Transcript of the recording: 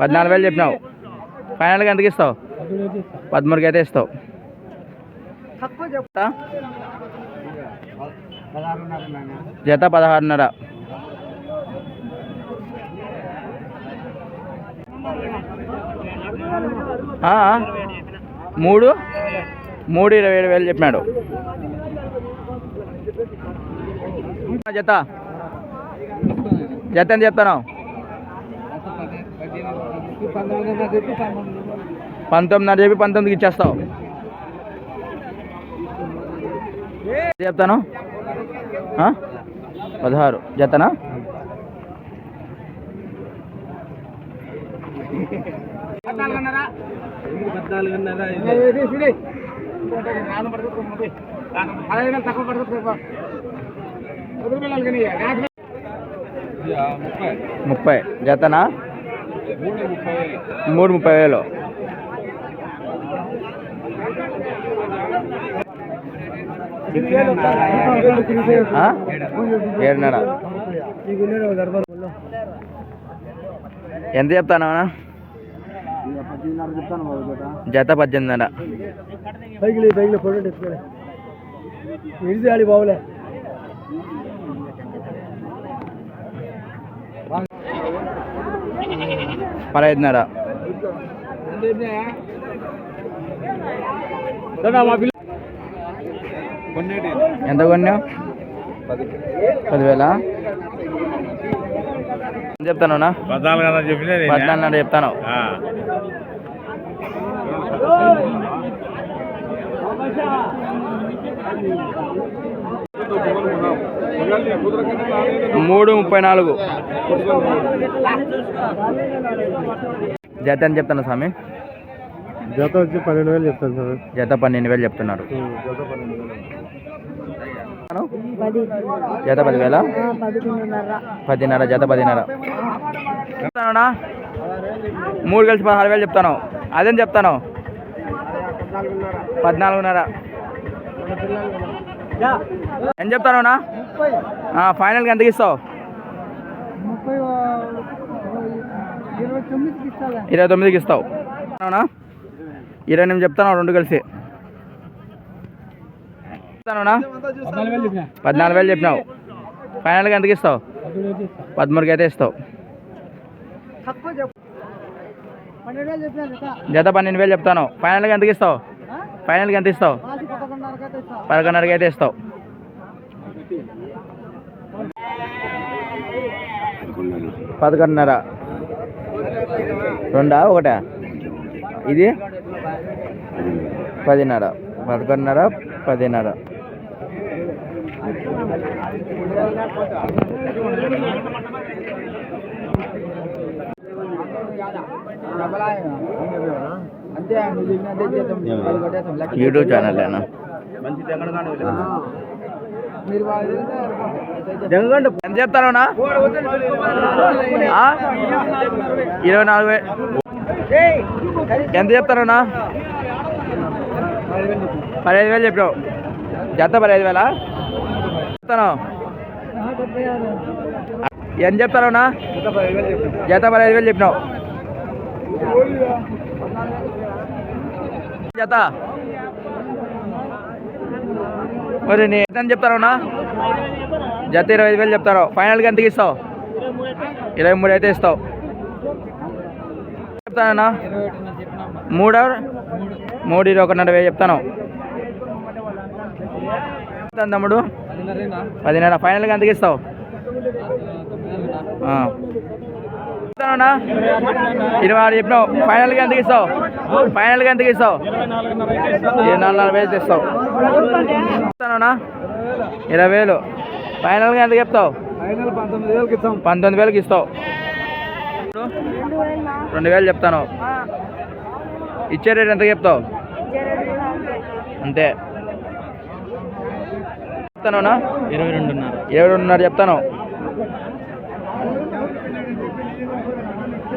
పద్నాలుగు వేలు చెప్పినావు. ఫైనల్గా ఎంతకి ఇస్తావు? పదమూడుకి అయితే ఇస్తావు. చెప్తా జత పదహారున్నర. మూడు? మూడు ఇరవై ఏడు వేలు చెప్పినాడు. జత. జత ఎంత చెప్తాను పంతొమ్మిదిన్నర చెప్పి పంతొమ్మిదికి ఇచ్చేస్తావు. చెప్తాను? పదహారు. జతనా ముప్పై. జతనా మూడు ముప్పై వేలు. ఏడున్నర. ఎంత చెప్తానా జత పద్దెనిమిదిన్నర. బైక్లు బైక్లో ఫోటో పదహైదున్నర ఎంత కొన్నావు? పదివేల? చెప్తాను పద్నాలుగు అన్న పద్నాలుగున్నర చెప్తాను. మూడు ముప్పై నాలుగు. జత అని చెప్తాను స్వామి? జత వచ్చి పన్నెండు వేలు చెప్తాను సార్. జత పన్నెండు వేలు చెప్తున్నారు. జత పదివేల? పదిన్నర. జత పదిన్నర. చెప్తానా మూడు కలిసి పదహారు వేలు చెప్తాను. అదేం చెప్తాను? పద్నాలుగున్నర. ఏం చెప్తాను ఫైనల్గా ఎంతకి ఇస్తావు? ఇరవై తొమ్మిదికి ఇరవై ఇస్తావు. అవునా ఇరవై ఎనిమిది చెప్తాను రెండు కలిసి. చెప్తానునా పద్నాలుగు వేలు చెప్పినావు. ఫైనల్గా ఎంతకి ఇస్తావు? పదమూడుకి అయితే ఇస్తావు. జత పన్నెండు వేలు చెప్తాను. ఫైనల్గా ఎంతకి ఇస్తావు? ఫైనల్గా ఎంత ఇస్తావు? పదకొండున్నరకి అయితే ఇస్తావు. పదకొండున్నర. రెండా ఒకటా? ఇది? పదిన్నర. పదకొండున్నర పదిన్నర. యూట్యూబ్ ఛానల్ ఏనా వాళ్ళు ఎంత చెప్తానన్నా ఇరవై నాలుగు ఎంత చెప్తానన్నా పదిహేను వేలు చెప్పావు జత పదిహేను వేలా? చెప్తాను. ఎంత చెప్తానన్నా జత పదిహేను వేలు చెప్పినావు? జత మరి ఎంత చెప్తానన్నా జత ఇరవై ఐదు వేలు చెప్తారు. ఫైనల్గా ఎంతకి ఇస్తావు? ఇరవై మూడు అయితే ఇస్తావు. చెప్తానన్నా మూడు మూడు ఇరవై ఒకటిన్నర వేలు చెప్తాను. తమ్ముడు. పదిన్నర ఫైనల్గా ఎంతకి ఇస్తావు? ఇరవై ఆరు చెప్పినావు. ఫైనల్గా ఎంతకి ఇస్తావు ఫైనల్గా ఎంతకి ఇస్తావు ఇరవై నాలుగు వేలు ఇస్తావు చెప్తానన్నా? ఇరవై వేలు. ఫైనల్గా ఎంత చెప్తావు? పంతొమ్మిది వేలకి ఇస్తావు. రెండు వేలు చెప్తాను. ఇచ్చే రేట్ ఎంత చెప్తావు? అంతే. చెప్తాను ఇరవై రెండున్నర. ఇరవై రెండున్నర చెప్తాను.